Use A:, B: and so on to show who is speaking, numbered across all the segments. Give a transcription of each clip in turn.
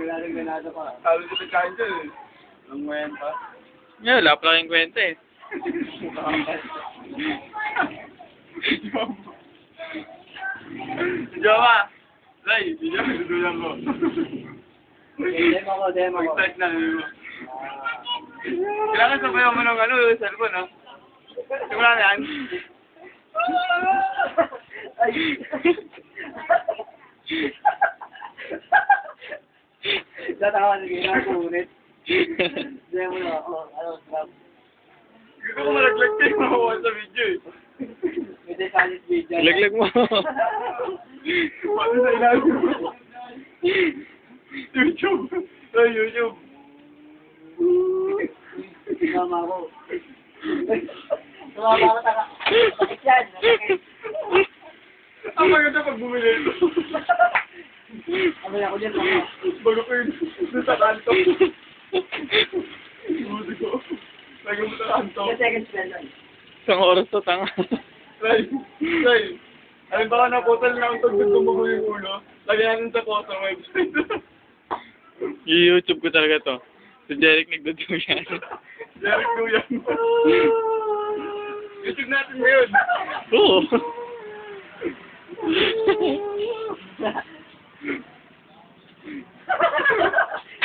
A: Wala rin ganado pa.
B: Talo sa pagkain dyan eh. Ang ngayon pa.
C: Yeah, wala pa kayong kwenta eh.
B: Jowa! Ray, hindi niya pinudulan ko.
A: Demo ko, demo ko.
B: Mag-start na. ano mo. Kailangan sabayan mo ng ano, yung cellphone, ha? Simula na yan.
A: Ay. Tatawa na gina ko ulit. Demo na ako. Ano, grab.
B: Gusto ko malaglag kayo makuha sa video eh.
A: May detalles video.
C: Laglag mo.
B: Paano sa ilalim mo? YouTube. Sa YouTube.
A: Mama ko. Tumama ako taka. Bakit yan?
B: Ang maganda pag bumili ito.
A: Abay ako dyan.
B: Bago ko yun. Doon sa kanto. Buti ko. Lagi mo sa kanto.
A: Yung second spell.
C: Isang oras to, tanga.
B: Ray, Ray. Alam ba ka na ang tagdag gumugo yung ulo? Lagyan natin sa photo website.
C: I-YouTube ko talaga to. Si Jeric nagduduyan.
B: Derek Duyan. YouTube natin ngayon.
C: Oo.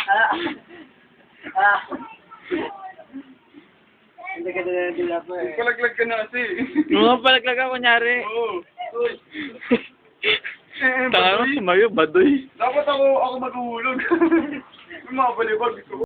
A: Ah. Ah. Hindi ka na nila po eh.
B: Palaglag ka na kasi.
C: Mga palaglag ako, kunyari.
B: Oo. Eh,
C: Tanga mo,
B: baduy.
C: sumayo, baduy.
B: Dapat ako ako maghuhulog. Yung mga balibag.